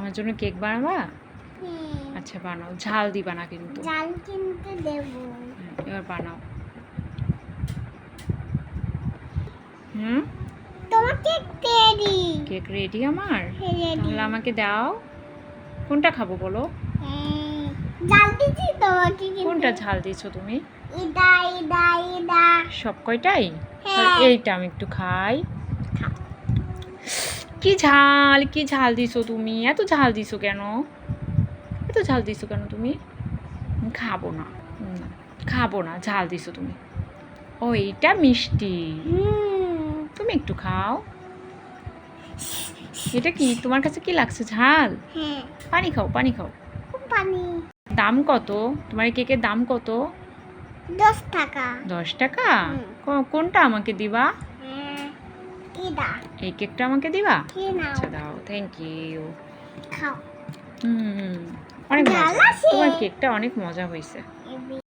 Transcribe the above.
আমার জন্য কেক বানাবা? হ্যাঁ আচ্ছা বানাও। ঝাল দিবা না কিন্তু। কিনতে দেবো। হ্যাঁ, এবার বানাও। হুম? তোমাকে তেরি কেক রেডি আমার? তাহলে আমাকে দাও। কোনটা খাব বলো? হ্যাঁ, দিচ্ছি তোমাকে কোনটা ঝাল দিয়েছ তুমি? ইদা ইদা ইদা। সব কয়টাই? হ্যাঁ। এইটা আমি একটু খাই। কি ঝাল কি ঝাল দিছো তুমি? এত ঝাল দিছো কেন? এত ঝাল দিছো কেন তুমি? খাব না। খাব না ঝাল দিছো তুমি। ও এইটা মিষ্টি। তুমি একটু খাও। এটা কি? তোমার কাছে কি লাগছে ঝাল? হ্যাঁ। পানি খাও পানি খাও। পানি। দাম কত? তোমার কেকের দাম কত? দশ টাকা। দশ টাকা? কোনটা আমাকে দিবা? এই কেকটা আমাকে দিবা? আচ্ছা দাও থ্যাংক ইউ হুম অনেক মজা। তোমার কেকটা অনেক মজা হয়েছে।